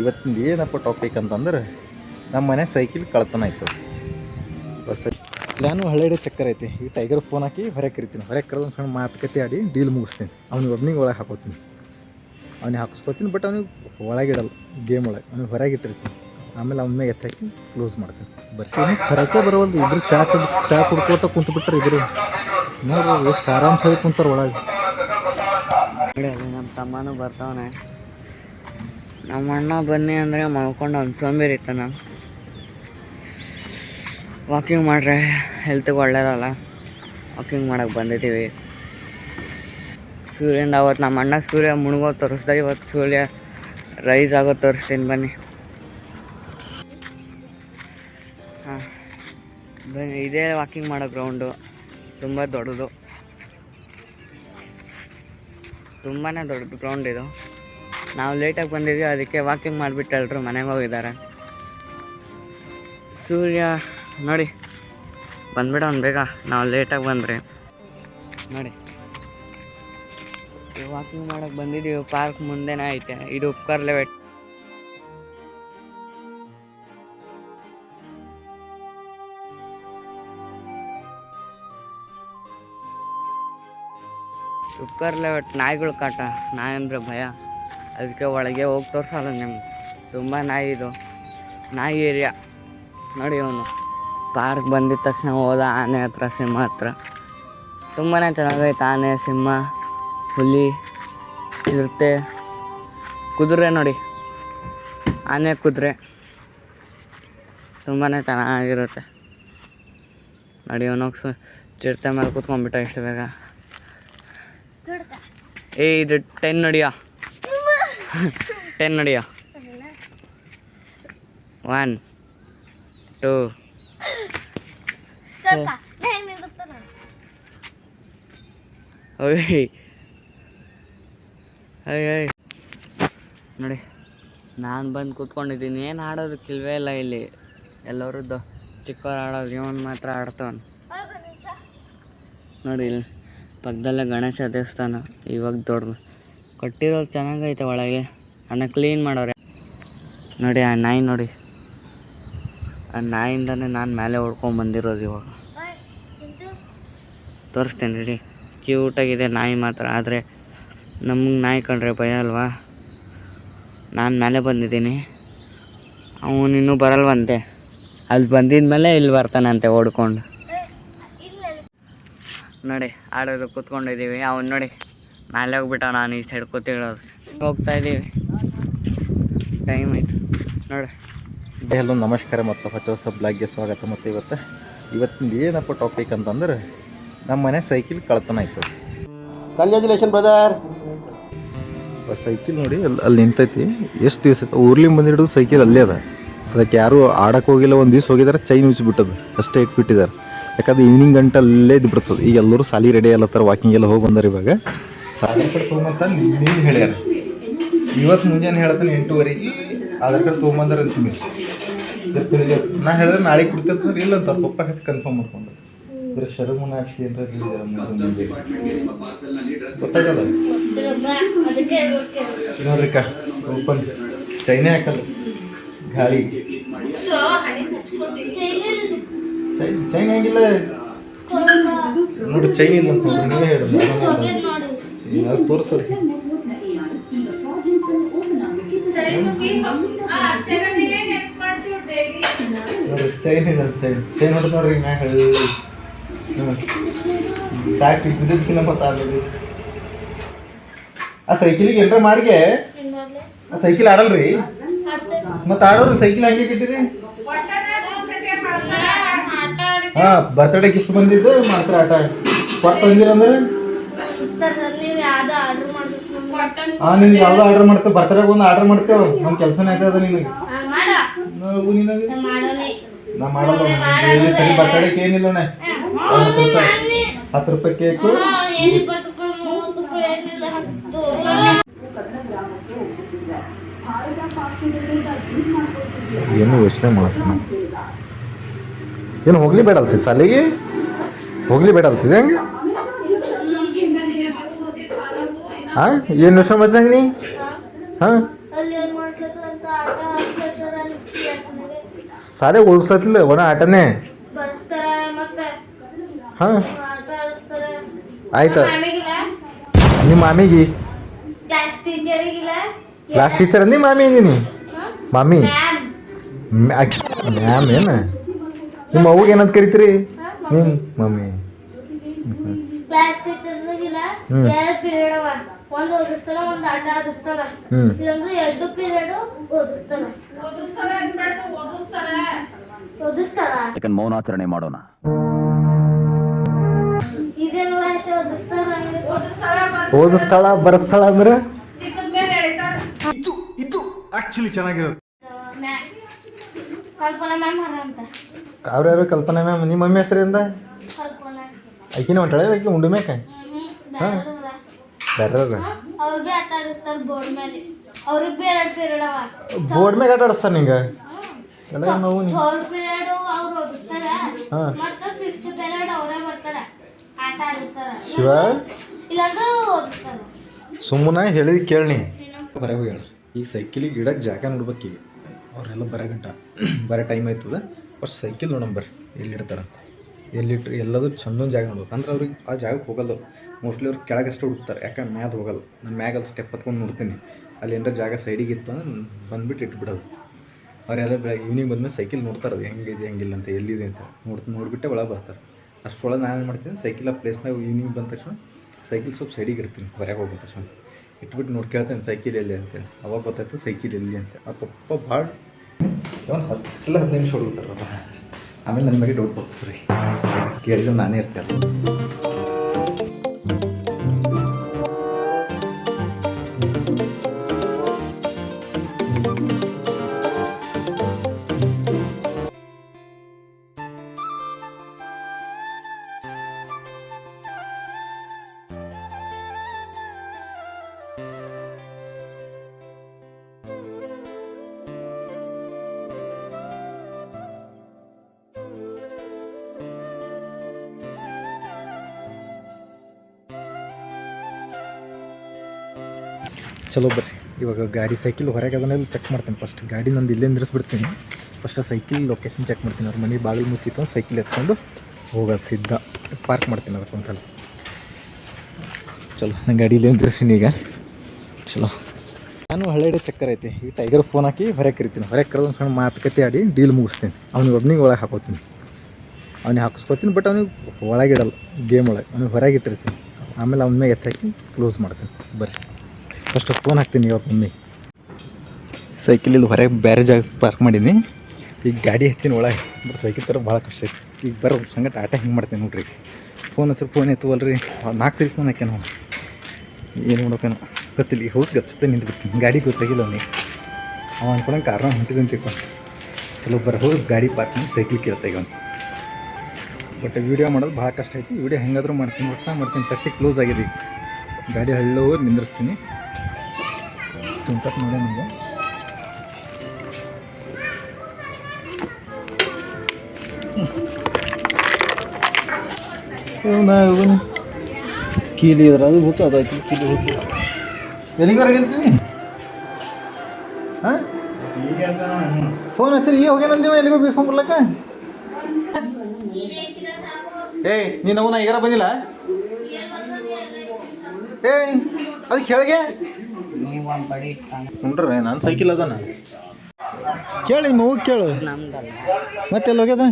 ಇವತ್ತಿಂದ ಏನಪ್ಪ ಟಾಪಿಕ್ ಅಂತಂದ್ರೆ ನಮ್ಮ ಮನೆ ಸೈಕಲ್ ಕಳ್ತನ ಆಯ್ತು. ಬಸ್ ನಾನು ಹಳ್ಳೆಡೆ ಚಕ್ಕರ್ ಐತಿ. ಈ ಟೈಗರ್ ಫೋನ್ ಹಾಕಿ ಹೊರಗೆ ಕರಿತೀನಿ. ಹೊರಗೆ ಕರೆದು ಒಂದು ಸಣ್ಣ ಮಾತುಕತೆ ಆಡಿ ಡೀಲ್ ಮುಗಿಸ್ತೀನಿ. ಅವ್ನಿಗೆ ಒಬ್ಬನಿಗೆ ಒಳಗೆ ಹಾಕೋತೀನಿ. ಅವ್ನಿಗೆ ಹಾಕಿಸ್ಕೊತೀನಿ ಬಟ್ ಅವ್ನಿಗೆ ಒಳಗಿಡಲ್ಲ ಗೇಮ್ ಒಳಗೆ. ಅವ್ನಿಗೆ ಹೊರಗೆ ಇಟ್ಟಿರ್ತೀನಿ. ಆಮೇಲೆ ಅವನ್ನ ಎತ್ತಾಕಿ ಕ್ಲೋಸ್ ಮಾಡ್ತೀನಿ. ಬರ್ತೀನಿ. ಹೊರಕ್ಕೆ ಬರೋವಲ್ದು ಇಬ್ರು ಚಾ ಕುಡ್ ಚಾ ಕುಡ್ಕೋತ ಕುಂತು ಬಿಟ್ಟರೆ ಇಬ್ರು. ನೋಡ್ರಿ, ಎಷ್ಟು ಆರಾಮ್ಸಾಗಿ ಕುಂತಾರೆ ಒಳಗೆ. ನಮ್ಮ ತಮ್ಮನೂ ಬರ್ತಾವನೆ. ನಮ್ಮ ಅಣ್ಣ ಬನ್ನಿ ಅಂದರೆ ಮಲ್ಕೊಂಡು ಅವ್ನು ಸೋಂಬೇರಿತಾನ ವಾಕಿಂಗ್ ಮಾಡ್ರೆ ಹೆಲ್ತ್ಗೆ ಒಳ್ಳೇದಲ್ಲ. ವಾಕಿಂಗ್ ಮಾಡೋಕ್ಕೆ ಬಂದಿದ್ದೀವಿ. ಸೂರ್ಯನ ಅವತ್ತು ನಮ್ಮ ಅಣ್ಣ ಸೂರ್ಯ ಮುಳುಗೋ ತೋರಿಸ್ದೆ ಇವತ್ತು ಸೂರ್ಯ ರೈಸ್ ಆಗೋ ತೋರಿಸ್ತೀನಿ ಬನ್ನಿ. ಹಾಂ, ಬನ್ನಿ, ಇದೇ ವಾಕಿಂಗ್ ಮಾಡೋ ಗ್ರೌಂಡು ತುಂಬ ದೊಡ್ಡದು. ತುಂಬಾ ದೊಡ್ಡ ಗ್ರೌಂಡ್ ಇದು. ನಾವು ಲೇಟಾಗಿ ಬಂದಿದ್ವಿ, ಅದಕ್ಕೆ ವಾಕಿಂಗ್ ಮಾಡಿಬಿಟ್ಟು ಎಲ್ಲರೂ ಮನೆಗೆ ಹೋಗಿದ್ದಾರೆ. ಸೂರ್ಯ, ನೋಡಿ ಬಂದ್ಬಿಡ ಅವ್ನು ಬೇಗ. ನಾವು ಲೇಟಾಗಿ ಬಂದ್ರಿ ನೋಡಿ. ವಾಕಿಂಗ್ ಮಾಡೋಕ್ಕೆ ಬಂದಿದ್ದೀವಿ ಪಾರ್ಕ್ ಮುಂದೆನೇ ಐತೆ. ಇದು ಉಪ್ಕರ್ಲೆ ಲೆವೆಟ್ ಉಪ್ಕರ್ಲೆ ಲೆವೆಟ್ ನಾಯಿಗಳು ಕಾಟ. ನಾಯಿ ಅಂದರೆ ಭಯ. ಅದಕ್ಕೆ ಒಳಗೆ ಹೋಗಿ ತೋರಿಸಲ್ಲ ನಿಮ್ಗೆ. ತುಂಬ ನಾಯಿ ಇದು. ನಾಯಿ ಏರಿಯಾ. ನೋಡಿ ಅವನು ಪಾರ್ಕ್ ಬಂದಿದ ತಕ್ಷಣ ಹೋದ ಆನೆ ಹತ್ರ ಸಿಂಹ ಹತ್ರ. ತುಂಬಾ ಚೆನ್ನಾಗೈತೆ ಆನೆ ಸಿಂಹ ಹುಲಿ ಚಿರತೆ. ಕುದುರೆ ನೋಡಿ. ಆನೆ ಕುದುರೆ. ತುಂಬಾ ಚೆನ್ನಾಗಿರುತ್ತೆ. ನೋಡಿ ಅವನೋಗಿ ಚಿರತೆ ಮೇಲೆ ಕೂತ್ಕೊಂಡ್ಬಿಟ್ಟ ಇಷ್ಟು ಬೇಗ. ಏ ಇದು ಟೆನ್ ನಡಿಯ. ಟೆನ್ ನಡಿಯ ಒನ್ ಟೂ ಓಯ್ ಅಯ್ಯ ನೋಡಿ ನಾನು ಬಂದು ಕೂತ್ಕೊಂಡಿದ್ದೀನಿ. ಏನು ಆಡೋದಕ್ಕಿಲ್ವೇ ಇಲ್ಲ ಇಲ್ಲಿ. ಎಲ್ಲರೂ ದೊ ಚಿಕ್ಕವ್ರು ಆಡೋದು ಇವನು ಮಾತ್ರ ಆಡ್ತವನು. ನೋಡಿ ಇಲ್ಲಿ ಪಕ್ಕದಲ್ಲೇ ಗಣೇಶ ದೇವಸ್ಥಾನ. ಇವಾಗ ದೊಡ್ಡದು ಕಟ್ಟಿರೋದು ಚೆನ್ನಾಗೈತೆ ಒಳಗೆ. ಅದನ್ನ ಕ್ಲೀನ್ ಮಾಡೋರೆ. ನೋಡಿ ಆ ನಾಯಿ ನೋಡಿ. ಆ ನಾಯಿಂದನೇ ನಾನು ಮೇಲೆ ಹೊಡ್ಕೊಂಡು ಬಂದಿರೋದು ಇವಾಗ. ತೋರಿಸ್ತೀನಿ ರೀ ಕ್ಯೂಟಾಗಿದೆ ನಾಯಿ ಮಾತ್ರ, ಆದರೆ ನಮಗೆ ನಾಯಿ ಕಂಡ್ರೆ ಭಯ ಅಲ್ವಾ? ನಾನು ಮೇಲೆ ಬಂದಿದ್ದೀನಿ. ಅವನು ಇನ್ನೂ ಬರಲ್ವಂತೆ. ಅಲ್ಲಿ ಬಂದಿದ ಮೇಲೆ ಇಲ್ಲಿ ಬರ್ತಾನಂತೆ ಓಡ್ಕೊಂಡು. ನೋಡಿ ಆಡೋದು ಕೂತ್ಕೊಂಡಿದ್ದೀವಿ. ಅವನು ನೋಡಿ. ಮೇಲೆ ಹೋಗ್ಬಿಟ್ಟ ನಾನು ಈ ಸೈಡ್ ಕೂತಿರೋದು ಹೋಗ್ತಾ ಇದ್ದೀವಿ ಟೈಮ್ ಆಯಿತು. ನೋಡಿ. ಎಲ್ಲೋ ನಮಸ್ಕಾರ ಮತ್ತು ಹೊಸ ಹೊಸ ಬ್ಲಾಗ್ಗೆ ಸ್ವಾಗತ ಮತ್ತು ಇವತ್ತು ಇವತ್ತಿನ ಏನಪ್ಪ ಟಾಪಿಕ್ ಅಂತಂದ್ರೆ ನಮ್ಮ ಮನೆ ಸೈಕಲ್ ಕಳ್ತನ ಆಯ್ತು. ಕಂಗ್ರ್ಯಾಚುಲೇಷನ್ ಬ್ರದರ್ ಸೈಕಲ್ ನೋಡಿ ಅಲ್ಲಿ ಅಲ್ಲಿ ನಿಂತೈತಿ. ಎಷ್ಟು ದಿವಸ ಆಯ್ತು? ಊರ್ಲಿ ಬಂದಿಡೋದು ಸೈಕಲ್ ಅಲ್ಲೇ ಅದ. ಅದಕ್ಕೆ ಯಾರು ಆಡಕ್ಕೆ ಹೋಗಿಲ್ಲ ಒಂದು ದಿವ್ಸ ಹೋಗಿದಾರೆ ಚೈನ್ ಉಚ್ಚಿಬಿಟ್ಟದು ಅಷ್ಟೇ ಇಟ್ಬಿಟ್ಟಿದ್ದಾರೆ ಯಾಕಂದ್ರೆ ಈವ್ನಿಂಗ್ ಗಂಟೆ ಅಲ್ಲೇ ಇದ್ಬಿಡ್ತದೆ ಈಗ ಎಲ್ಲರೂ ಸಾಲಿ ರೆಡಿ ಅಲ್ಲತ್ತಾರ ವಾಕಿಂಗ್ ಎಲ್ಲ ಹೋಗಿ ಬಂದಾರೆ ಇವಾಗ. ಸಾಲಿ ಕಾರ್ಡ್ ತೊಗೊಂಬಂತ ನೀನು ಹೇಳ್ಯಾರ. ಇವತ್ತು ಮುಂಜಾನೆ ಹೇಳ್ತಾನೆ ಎಂಟೂವರೆಗೆ ಆಧಾರ್ ಕಾರ್ಡ್ ಅಂತ ಅಂತೀನಿ ನಾ ಹೇಳಿದ್ರೆ ನಾಳೆ ಕೊಡ್ತಿರ್ತಾರೆ, ಇಲ್ಲ ಅಂತ ಪಪ್ಪ ಹಚ್ಚಿ ಕನ್ಫರ್ಮ್ ಮಾಡ್ಕೊಂಡು ಇದ್ರ ಶರಮುನ ಅಂತ ಗೊತ್ತಾಗಲ್ಲ? ನೋಡ್ರಿಕ ಓಪನ್. ಚೈನೇ ಹಾಕಲ್ಲ. ಗಾಳಿ. ಚೈನ್ ಆಗಿಲ್ಲ. ನೋಡಿ ಚೈನ್ ಇಲ್ಲ ಅಂತ ನೋಡ್ರಿ ನೀವೇ ಹೇಳಿ ನೋಡ್ರಿ ಚೈನ್ ಇಲ್ಲ ಚೈನ್. ಚೈನ್ ಹೊಡೆದು ನೋಡ್ರಿ ಮ್ಯಾಗ ಹೇಳಿ. ಸಾಕು ಬಿದ್ದಕ್ಕಿಂತ ಗೊತ್ತಾಗಲಿ ಆ ಸೈಕಲಿಗೆ ಏನ್ರ ಮಾಡಿಗೆ? ಆ ಸೈಕಲ್ ಆಡಲ್ರಿ? ಮತ್ತೆ ಆಡೋರು ಸೈಕಲ್ ಹಂಗೆ ಇಟ್ಟಿರಿ ಹಾ ಬರ್ತಡೇ ಗಿಫ್ಟ್ ಬಂದಿದ್ದು ಮಾತ್ರ ಆಟ. ಕೊಟ್ಟು ಬಂದಿರಂದ್ರೆ ಹಾ ನೀನು ಯಾವ್ದೋ ಆರ್ಡರ್ ಮಾಡ್ತೇವೆ ಬರ್ತಡಾಗ ಒಂದು ಆರ್ಡರ್ ಮಾಡ್ತೇವೆ ನಮ್ಮ ಕೆಲಸನೇ ಆಯ್ತದ ನಿನಗೆ. ನಾ ಮಾಡಲ್ಲ ಸರಿ ಬರ್ತಡಕ್ಕೆ ಏನಿಲ್ಲ ಅಣ್ಣ. ಹತ್ತು ರೂಪಾಯಿ. ಹತ್ತು ರೂಪಾಯಿ ಕೇಕು. ಏನು ಯೋಚನೆ ಮಾಡ್ತಾನೆ ಏನು ಹೋಗ್ಲಿ ಬೇಡ ಅಲ್ತಿ ಸಾಲಿಗೆ ಹೋಗ್ಲಿ ಬೇಡ ಅಲ್ತಿದೆ ಹಂಗೆ? ಹಾಂ? ಏನು ಯೋಚನೆ ಮಾಡ್ದಂಗೆ ನೀ? ಹಾಂ? ಸಾಲೆ ಓದಿಸ್ಲತ್ತಿಲ್ಲ ಒಣ ಆಟನೇ. ಹಾಂ? ಆಯ್ತು. ನಿಮ್ಮ ಮಾಮಿಗೆ? ಕ್ಲಾಸ್ ಟೀಚರ್ ಅಂದಿ ಮಾಮಿ ನೀನು ಮಾಮಿ? ಮ್ಯಾಮ್ ಮ್ಯಾಮ್ ಏನು? ನಿಮ್ಮ ಅವ್ಗೆ ಏನಂತ ಕರಿತೀರಿ? ನಿಮ್ಮ ಮಮ್ಮಿ ಕ್ಲಾಸ್ ಒಂದು ಓದಿಸ್ತಾರ ಒಂದು ಆಟ ಎರಡು ಪೀರಿಯಡ್ ಓದಿಸ್ತಾರ. ಮೌನಾಚರಣೆ ಮಾಡೋಣ. ಇದೇನು ಸ್ಥಳ ಓದಿಸ್ತಾರ? ಸ್ಥಳ ಬರಸ್ತಾಳ ಅಂದ್ರೆ? ಚೆನ್ನಾಗಿರೋದು. ಕಲ್ಪನಾ ಮ್ಯಾಮ್ ಹರ ಅಂತ ಅವ್ರ್ಯಾರು? ಕಲ್ಪನಾ ಮ್ಯಾಮ್ ನಿಮ್ಮ ಮಮ್ಮಿ ಹೆಸರಿಂದ? ಕಲ್ಪನಾ. ಆಕಿನ ಹೊಂಟಾಳೆ ಆಕಿ ಉಂಡು ಮೇಕ? ಬೇರೆ ಆಟ ಆಡಿಸ್ತಾರ ಬೋರ್ಡ್ ಮೇಲೆ. ಅವ್ರಿಗೆ ಭೀ ಎರಡು ಪೀರಿಯಡ್ ಅವ. ಬೋರ್ಡ್ ಮ್ಯಾಗ ಆಟ ಆಡಿಸ್ತಾರ ನಿಂಗೆ? ಎಲ್ಲ ನೋವು ನೀ ಥರ್ಡ್ ಪೀರಿಯಡ್ ಅವ್ರು ಓದಿಸ್ತಾರ. ಹಾ. ಮತ್ತೆ ಫಿಫ್ತ್ ಪೀರಿಯಡ್ ಅವರೇ ಬರ್ತಾರ. ಆಟ ಆಡಿಸ್ತಾರ. ಶಿವ? ಇಲ್ಲಾಂದ್ರೆ ಓದಿಸ್ತಾರ. ಸುಮ್ಮನೆ ಹೇಳಿದ್ ಕೇಳಿ ಬರ ಹೇಳ. ಈಗ ಸೈಕಲಿಗೆ ಇಡಕ್ಕೆ ಜಾಗ ನೋಡ್ಬೇಕು ಈಗ. ಅವರೆಲ್ಲ ಬರೋ ಗಂಟ. ಬರೋ ಟೈಮ್ ಆಯ್ತದ. ಫಸ್ಟ್ ಸೈಕಲ್ ನೋಡೋಣ ಬರ್ರಿ. ಎಲ್ಲಿಡ್ತಾರ ಎಲ್ಲಿಟ್ರಿ ಎಲ್ಲದೂ ಚಂದೊಂದು ಜಾಗ ನೋಡ್ಬೇಕು. ಅಂದ್ರೆ ಅವ್ರಿಗೆ ಆ ಜಾಗಕ್ಕೆ ಹೋಗಲ್ಲ ಮೋಸ್ಟ್ಲಿ ಅವ್ರು ಕೆಳಗಷ್ಟೇ ಹುಡುಕ್ತಾರೆ. ಯಾಕಂದ್ರೆ ಮ್ಯಾದ ಹೋಗಲ್ಲ. ನಾನು ಮ್ಯಾಗಲ್ಲಿ ಸ್ಟೆಪ್ ಹತ್ಕೊಂಡು ನೋಡ್ತೀನಿ. ಅಲ್ಲಿ ಏನಾರ ಜಾಗ ಸೈಡಿಗೆ ಇತ್ತು ಅಂದ್ರೆ ಬಂದ್ಬಿಟ್ಟು ಇಟ್ಬಿಡೋದು. ಅವರೆಲ್ಲ ಈವ್ನಿಂಗ್ ಬಂದಮೇಲೆ ಸೈಕಲ್ ನೋಡ್ತಾರೆ ಅದು ಹೆಂಗಿದೆ ಹೆಂಗಿಲ್ಲ ಅಂತ, ಎಲ್ಲಿದೆ ಅಂತ. ನೋಡ್, ನೋಡಿಬಿಟ್ಟೆ ಒಳಗೆ ಬರ್ತಾರೆ. ಅಷ್ಟರೊಳಗೆ ನಾನು ಏನು ಮಾಡ್ತೀನಿ ಸೈಕಲ್ ಆ ಪ್ಲೇಸ್ನಾಗ ಈವ್ನಿಂಗ್ ಬಂದ ತಕ್ಷಣ ಸೈಕಲ್ ಸ್ವಲ್ಪ ಸೈಡಿಗೆ ಇರ್ತೀನಿ ಹೊರಗೆ ಹೋಗಿದ ತಕ್ಷಣ. ಇಟ್ಬಿಟ್ಟು ನೋಡಿ, ಕೇಳ್ತೇನೆ ಸೈಕಲ್ ಎಲ್ಲಿ ಅಂತೇಳಿ ಅವಾಗ ಗೊತ್ತಾಯ್ತು ಸೈಕಲ್ ಎಲ್ಲಿ ಅಂತ. ಆ ಪಪ್ಪ ಭಾಳ ಒಂದು ಹತ್ತು ನಿಮಿಷ ಹೋಗ್ತಾರೆ ಆಮೇಲೆ ನನ್ನ ಬಗ್ಗೆ ಡೌಟ್ ಬರ್ತಾರೆ ಕೇಳಿದ್ರೆ ನಾನೇ ಇರ್ತೇನೆ ಚಲೋ ಬರ್ರಿ ಇವಾಗ ಗಾಡಿ ಸೈಕಲ್ ಹೊರಗೆ ಅದನ್ನೆಲ್ಲ ಚೆಕ್ ಮಾಡ್ತೀನಿ ಫಸ್ಟ್ ಗಾಡಿ ನಂದು ಇಲ್ಲೇ ನಿಲ್ಲಿಸ್ಬಿಡ್ತೀನಿ ಫಸ್ಟ್ ಆ ಸೈಕಲ್ ಲೊಕೇಶನ್ ಚೆಕ್ ಮಾಡ್ತೀನಿ. ಅವ್ರ ಮನೆ ಬಾಗಿಲು ಮುಚ್ಚಿತ್ತು ಸೈಕಲ್ ಎತ್ಕೊಂಡು ಹೋಗೋದು ಸಿದ್ಧ. ಪಾರ್ಕ್ ಮಾಡ್ತೀನಿ ಅದಕ್ಕೆ ಒಂದ್ಸಲ. ಚಲೋ ನಾನು ಗಾಡಿ ಇಲ್ಲೇ ನಿಂದಿರ್ತೀನಿ ಈಗ. ಚಲೋ. ನಾನು ಹಳ್ಳೆಡೆ ಚಕ್ಕರ್ ಐತಿ. ಈ ಟೈಗರ್ ಫೋನ್ ಹಾಕಿ ಹೊರಗೆ ಕರಿತೀನಿ. ಹೊರಗೆ ಕರೆದು ಒಂದು ಸಣ್ಣ ಮಾತುಕತೆ ಆಡಿ ಡೀಲ್ ಮುಗಿಸ್ತೀನಿ. ಅವ್ನಿಗೆ ಒಬ್ಬನಿಗೆ ಒಳಗೆ ಹಾಕೋತೀನಿ. ಅವನಿಗೆ ಹಾಕಿಸ್ಕೊತೀನಿ ಬಟ್ ಅವ್ನಿಗೆ ಒಳಗೆ ಇಡಲ್ಲ ಗೇಮ್ ಒಳಗೆ. ಅವ್ನಿಗೆ ಹೊರಗೆ ಇಟ್ಟಿರ್ತೀನಿ. ಆಮೇಲೆ ಅವನ ಎತ್ತಾಕಿ ಕ್ಲೋಸ್ ಮಾಡ್ತೀನಿ. ಬರ್ರಿ. ಫಸ್ಟ್ ಫೋನ್ ಹಾಕ್ತೀನಿ ಇವತ್ತು ಮಮ್ಮಿ ಸೈಕಲ್ ಇಲ್ಲಿ ಹೊರಗೆ ಬೇರೆ ಜಾಗ ಪಾರ್ಕ್ ಮಾಡೀನಿ ಈಗ ಗಾಡಿ ಹಚ್ಚಿನ ಒಳಗೆ ಬಟ್ ಸೈಕಲ್ ತರ ಭಾಳ ಕಷ್ಟ ಐತಿ. ಈಗ ಬರೋ ಸಂಗಟ ಆಟ ಹಿಂಗೆ ಮಾಡ್ತೀನಿ ನೋಡ್ರಿ ಫೋನ್ ಹಚ್ಚಿ ಫೋನ್ ಎತ್ತುವಲ್ರಿ? ನಾಲ್ಕು ಸರಿ ಫೋನ್ ಹಾಕ್ಯಾನ ಏನು ಮಾಡೋಕೇನು ಗೊತ್ತಿಲ್ಲ. ಈಗ ಹೋಗಿ ಗಚ್ಚತೆ ನಿಂತ್ಬಿಡ್ತೀನಿ. ಗಾಡಿ ಗೊತ್ತಾಗಿಲ್ಲ ಅವನಿಗೆ. ಅವ ಅನ್ಕೊಂಡಂಗೆ ಕಾರ್ನ ಹೊಂಟಿದಂತ ತಿಳ್ಕೊಂಡು ಚಲೋ ಬರ ಹೋಗಿ ಗಾಡಿ ಪಾರ್ಕ್ ಮಾಡಿ ಸೈಕಲ್ ಕೇಳ್ತಾ ಈಗ ಅವ್ನು. ಬಟ್ ವೀಡಿಯೋ ಮಾಡೋದು ಭಾಳ ಕಷ್ಟ ಐತಿ. ವೀಡಿಯೋ ಹೆಂಗಾದರೂ ಮಾಡ್ತೀನಿ. ಒಟ್ಟು ಮಾಡ್ತೀನಿ. ತಟ್ಟಿ ಕ್ಲೋಸ್ ಆಗಿದೆ ಈಗ. ಗಾಡಿ ಹಳ್ಳ ಹೋಗಿ ನಿಂದ್ರಿಸ್ತೀನಿ. ತುಂಟತ್ ನೋಡ ನಿಮಗೆ ಕೀಲಿ ಇದ್ರ ಅದು ಹೋಗ್ತಾ ಅದಾಯ್ತು ಕೀಲಿ ಹೋಗ್ತು ಎಲ್ಲಿಗೆ ರೆಡಿ ಅಂತೀನಿ ಹಾಂ? ಫೋನ್ ಹಚ್ಚಿರಿ ಈಗ ಹೋಗ್ಯಾನಂದಿವ ಎಲ್ಲಿಗೂ ಬೀಸ್ಕೊಂಬರ್ಲಕ್ಕ ಏಯ್, ನೀನು ಅವನ ಈಗಾರ ಬಂದಿಲ್ಲ? ಏಯ್, ಅದಕ್ಕೆ ಕೆಳಗೆ ನೋಡ್ರಿ ನನ್ನ ಸೈಕಲ್ ಅದಾನ? ಕೇಳಿ ನಿಮ್ಮ ಹೋಗಿ ಕೇಳು. ಮತ್ತೆ ಎಲ್ಲಿ ಹೋಗ್ಯದ?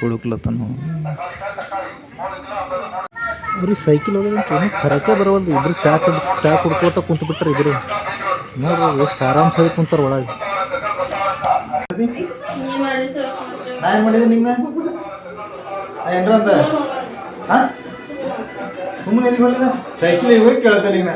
ಹುಡುಕ್ಲತ್ತನು. ಅವ್ರಿಗೆ ಸೈಕಲ್ ಹೋಗೋದಂತ ಏನು? ಹೊರಕ್ಕೆ ಬರವಲ್ದು. ಇಬ್ರು ಚಾ ಕುಡ್ ಚಾ ಕುಡ್ಕೋತ ಕುಂತು ಬಿಟ್ರೆ ಇಬ್ರು. ನೋಡ್ರಿ ಎಷ್ಟು ಆರಾಮ್ ಸರಿ ಕುಂತಾರ ಒಳಗೆ. ನಾ ಏನು ಮಾಡಿದೆ ನಿಂಗೆ ಏನ್ರ ಅಂತ? ಹಾಂ? ಸುಮ್ಮನೆ ಎಲ್ಲಿಗೆ ಹೋಗಿದ ಸೈಕಲ್ ಹೋಗಿ ಕೇಳ್ತಾರೆ ಈಗ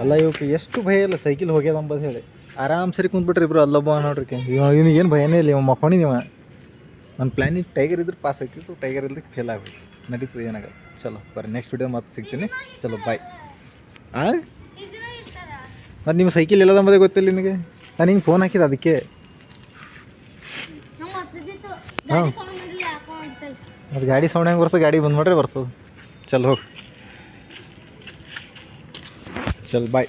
ಅಲ್ಲ ಇವಕ್ಕೆ ಎಷ್ಟು ಭಯ ಇಲ್ಲ ಸೈಕಲ್ ಹೋಗ್ಯದ ಅಂಬದು ಹೇಳಿ. ಆರಾಮ್ ಸರಿ ಕುಂತ್ಬಿಟ್ರಿ ಇಬ್ರು ಅಲ್ಲೊಬ್ಬ ನೋಡ್ರಿ ಇವನಿಗೆ ಏನು ಭಯನೇ ಇಲ್ಲ ಇವ ಮಕ್ಕೊಂಡಿ ಇವ. ನನ್ನ ಪ್ಲ್ಯಾನಿಗೆ ಟೈಗರ್ ಇದ್ರೆ ಪಾಸ್ ಆಗ್ತಿತ್ತು ಟೈಗರ್ ಇಲ್ಲದೆ ಫೇಲ್ ಆಗ್ಬಿಟ್ಟು ನಡೀತದೆ ಏನಾಗಲ್ಲ. ಚಲೋ ಬರ್ರಿ ನೆಕ್ಸ್ಟ್ ವಿಡಿಯೋ ಮತ್ತೆ ಸಿಗ್ತೀನಿ. ಚಲೋ ಬಾಯ್ ಆ? ಮತ್ತು ನಿಮ್ಮ ಸೈಕಲ್ ಎಲ್ಲದಂಬದೇ ಗೊತ್ತಿಲ್ಲ ನಿಮಗೆ ನಾನು ಹಿಂಗೆ ಫೋನ್ ಹಾಕಿದ ಅದಕ್ಕೆ. ಹಾಂ. ಅದು ಗಾಡಿ ಸೌಂಡ್ ಹೆಂಗೆ ಬರ್ತದೆ ಗಾಡಿ ಬಂದ್ ಮಾಡ್ರೆ ಬರ್ತದೆ. ಚಲ್ ಹೋಗಿ. ಚಲ್ ಬಾಯ್